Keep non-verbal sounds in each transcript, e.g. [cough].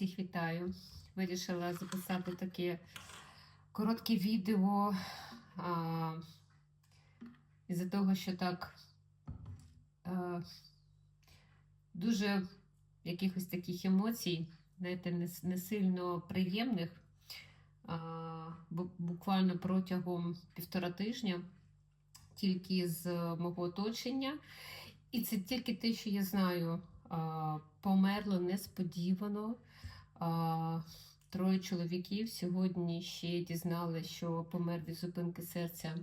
Всіх вітаю. Вирішила записати таке коротке відео а, із-за того, що так а, дуже якихось таких емоцій, знаєте, не, не сильно приємних. А, буквально протягом півтора тижня, тільки з мого оточення. І це тільки те, що я знаю. Померло несподівано. Троє чоловіків сьогодні ще дізналися, що помер від зупинки серця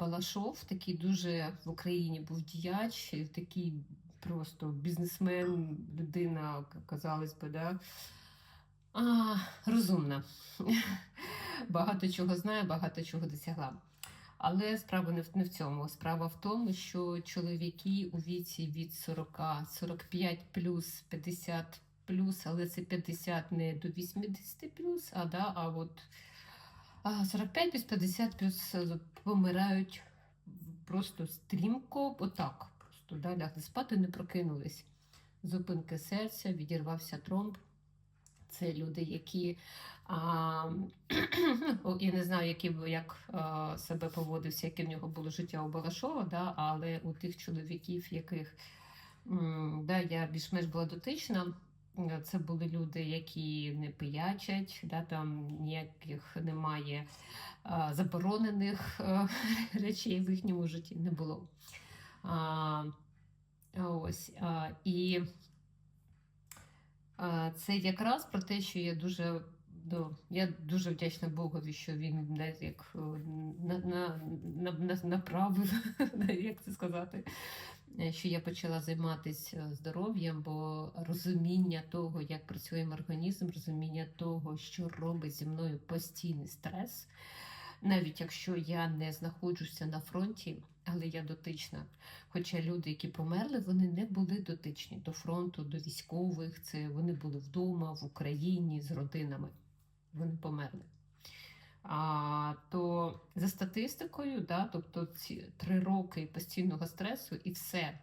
Балашов. Такий дуже в Україні був діяч, такий просто бізнесмен, людина, казалось би, да? а, розумна. [laughs] Багато чого знає, багато чого досягла. Але справа не в, не в цьому. Справа в тому, що чоловіки у віці від 40, 45 плюс, 50 плюс, але це 50 не до 80 плюс, а, да, а от 45 плюс 50 плюс е, помирають просто стрімко, отак. Просто да, лягли спати, не прокинулись. Зупинки серця, відірвався тромб. Це люди, які а, [clears throat] я не знаю, які, як а, себе поводився, яке в нього було життя у Балашова, да, але у тих чоловіків, яких м, да, я більш-менш була дотична, е, це були люди, які не пиячать, да, там ніяких немає а, заборонених е, [laughs] речей в їхньому житті не було. А, ось, а, і а, Це якраз про те, що я дуже ну, я дуже вдячна Богові, що він знаєте, як е, на, на, на, на, направив, [laughs] як це сказати, е, що я почала займатися здоров'ям, бо розуміння того, як працює мій організм, розуміння того, що робить зі мною постійний стрес, навіть якщо я не знаходжуся на фронті, але я дотична. Хоча люди, які померли, вони не були дотичні до фронту, до військових. Це вони були вдома, в Україні з родинами. Вони померли. А, то за статистикою, да, тобто ці три роки постійного стресу і все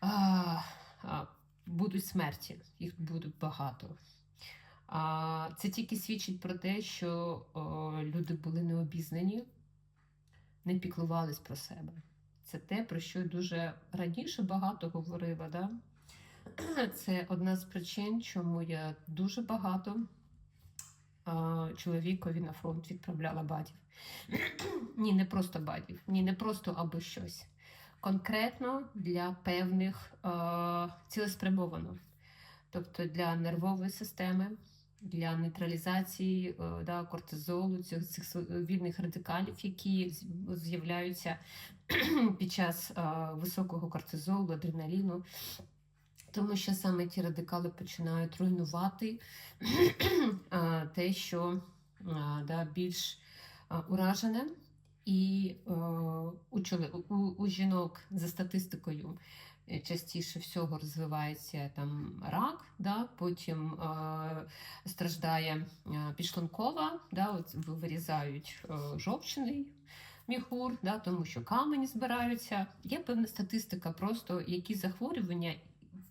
а, а, будуть смерті, їх буде багато. А, це тільки свідчить про те, що о, люди були необізнані, не піклувались про себе. Це те, про що дуже раніше багато говорила. Да? Це одна з причин, чому я дуже багато чоловікові на фронт відправляла батьків. [clears throat] ні, не просто батьків, ні, не просто аби щось. Конкретно для певних а, цілеспрямовано. Тобто для нервової системи, для нейтралізації е, да, кортизолу, цих, цих вільних радикалів, які з'являються [clears throat] під час е, високого кортизолу, адреналіну. Тому що саме ті радикали починають руйнувати [clears throat] те, що да, більш уражене. І у, у, у жінок за статистикою е, частіше всього розвивається там рак, да, потім е, страждає підшлункова, да, от вирізають е, жовчний міхур, да, тому що камені збираються. Є певна статистика, просто які захворювання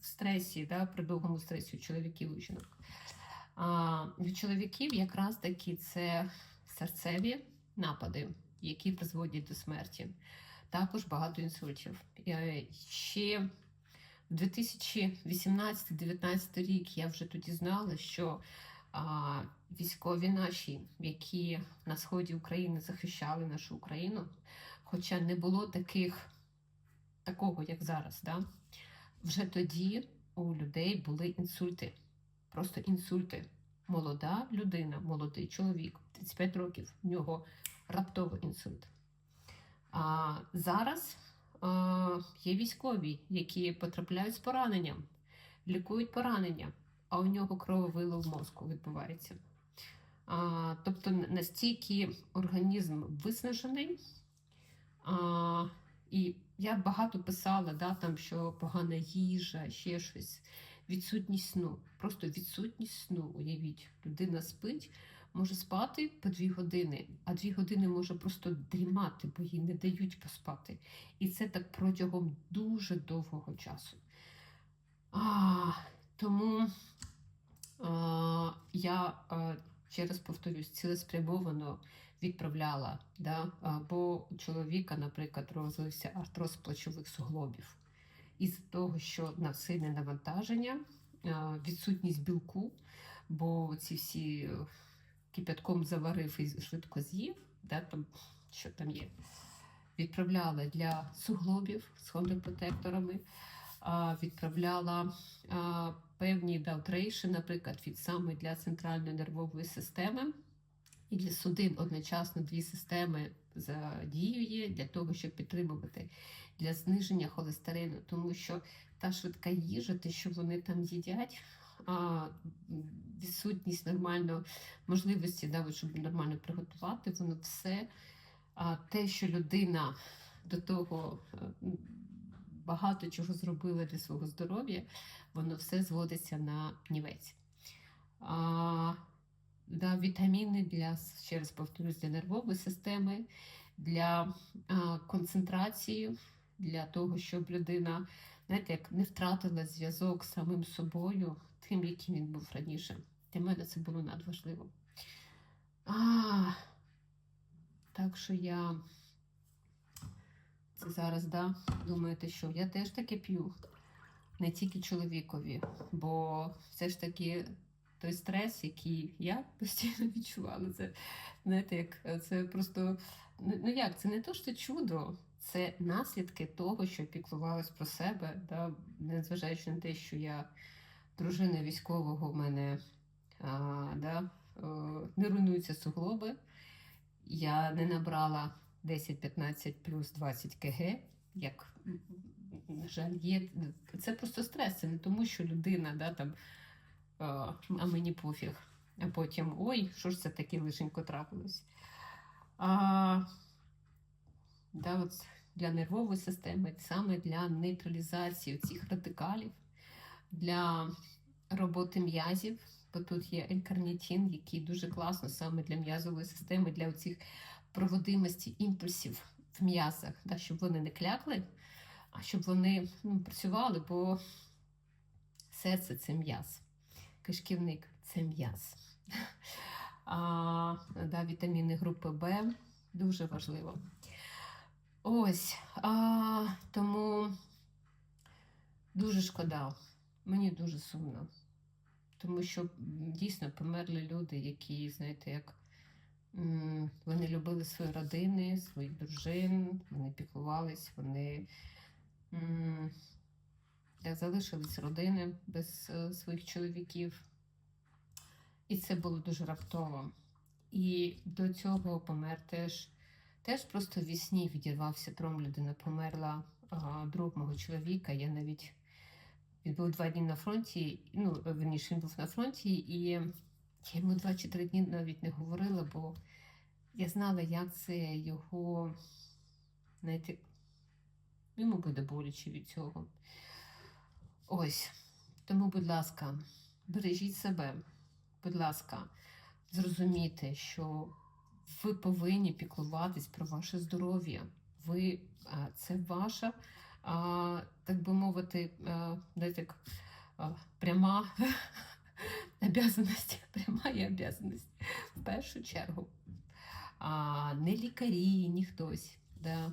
стресі, да, при довгому стресі у чоловіків і жінок. А, у чоловіків якраз таки це серцеві напади, які призводять до смерті. Також багато інсультів. Е, Ще в 2018-19 рік я вже тоді знала, що а, військові наші, які на сході України захищали нашу Україну, хоча не було таких, такого, як зараз, да? Вже тоді у людей були інсульти. Просто інсульти. Молода людина, молодий чоловік, 35 років, в нього раптовий інсульт. А зараз а, є військові, які потрапляють з пораненням, лікують поранення, а у нього крововилив мозку відбувається. А, тобто настільки організм виснажений. А, і я багато писала, да, там, що погана їжа, ще щось. Відсутність сну. Просто відсутність сну. Уявіть, людина спить, може спати по дві години, а дві години може просто дрімати, бо їй не дають поспати. І це так протягом дуже довгого часу. А, тому я е, ще раз повторюсь, цілеспрямовано відправляла. Да? Бо у чоловіка, наприклад, розвився артроз плечових суглобів. Із того, що на сильне навантаження, відсутність білку, бо ці всі е, кипятком заварив і швидко з'їв, да? там, що там є. Відправляла для суглобів з хондропротекторами, відправляла певні даутрейші, наприклад, від саме для центральної нервової системи. І для судин одночасно дві системи задіює для того, щоб підтримувати для зниження холестерину, тому що та швидка їжа, те, що вони там їдять, а, відсутність нормально можливості, да, щоб нормально приготувати, воно все а, те, що людина до того е, багато чого зробила для свого здоров'я, воно все зводиться на нівець. А, да, вітаміни для, ще раз повторюсь, для нервової системи, для а, концентрації, для того, щоб людина, знаєте, як не втратила зв'язок з самим собою, тим, яким він був раніше. Для мене це було надважливо. А, так що я зараз, да, думаєте, що? Я теж таке п'ю, не тільки чоловікові, бо все ж таки той стрес, який я постійно відчувала, це знаєте, як це просто ну ну як, це не то, що чудо, це наслідки того, що піклувалась про себе, да, незважаючи на те, що я дружина військового, в мене а, да, не руйнуються суглоби. Я не набрала 10-15 плюс 20 кг, як, на жаль, є. Це просто стрес, це не тому, що людина да, там, а, а мені пофіг. А потім ой, що ж це таке лишенько трапилось. А, да, от для нервової системи, саме для нейтралізації цих радикалів, для роботи м'язів, бо тут є елькарнітін, який дуже класно саме для м'язової системи, для цих проводимості імпульсів в м'язах, да, щоб вони не клякли, а щоб вони ну, працювали, бо серце це м'яз, кишківник це м'яз. [laughs] А, да, вітаміни групи Б дуже важливо. Ось. А, тому дуже шкода. Мені дуже сумно. Тому що дійсно померли люди, які, знаєте, як вони любили свої родини, своїх дружин, вони піклувались, вони залишились родини без е, своїх чоловіків. І це було дуже раптово. І до цього помер теж, теж просто в вісні відірвався тром. Людина померла а, друг мого чоловіка. Я навіть він був два дні на фронті. Ну, верніше, він був на фронті, і я йому два чи три дні навіть не говорила, бо я знала, як це його, знаєте, йому буде боляче від цього. Ось. Тому, будь ласка, бережіть себе будь ласка, зрозумійте, що ви повинні піклуватись про ваше здоров'я. Ви це ваша, так би мовити, як, пряма обязаність, пряма є в першу чергу. А, не лікарі, ні хтось. Да.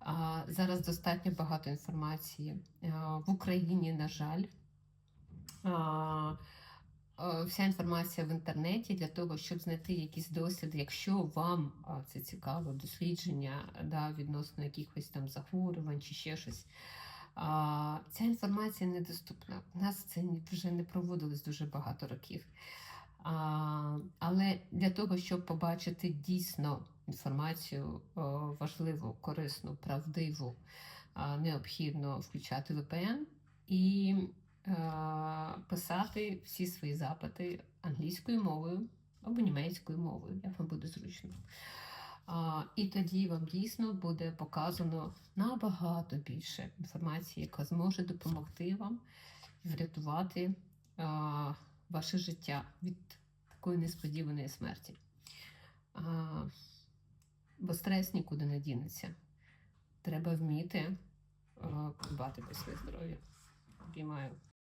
А, зараз достатньо багато інформації. А, в Україні, на жаль. А, вся інформація в інтернеті для того, щоб знайти якісь досліди, якщо вам це цікаво, дослідження да, відносно якихось там захворювань чи ще щось. А, ця інформація недоступна. У нас це вже не проводилось дуже багато років. А, але для того, щоб побачити дійсно інформацію о, важливу, корисну, правдиву, а, необхідно включати VPN і е, писати всі свої запити англійською мовою або німецькою мовою, як вам буде зручно. І тоді вам дійсно буде показано набагато більше інформації, яка зможе допомогти вам врятувати ваше життя від такої несподіваної смерті. Бо стрес нікуди не дінеться. Треба вміти дбати про своє здоров'я. Обіймаю.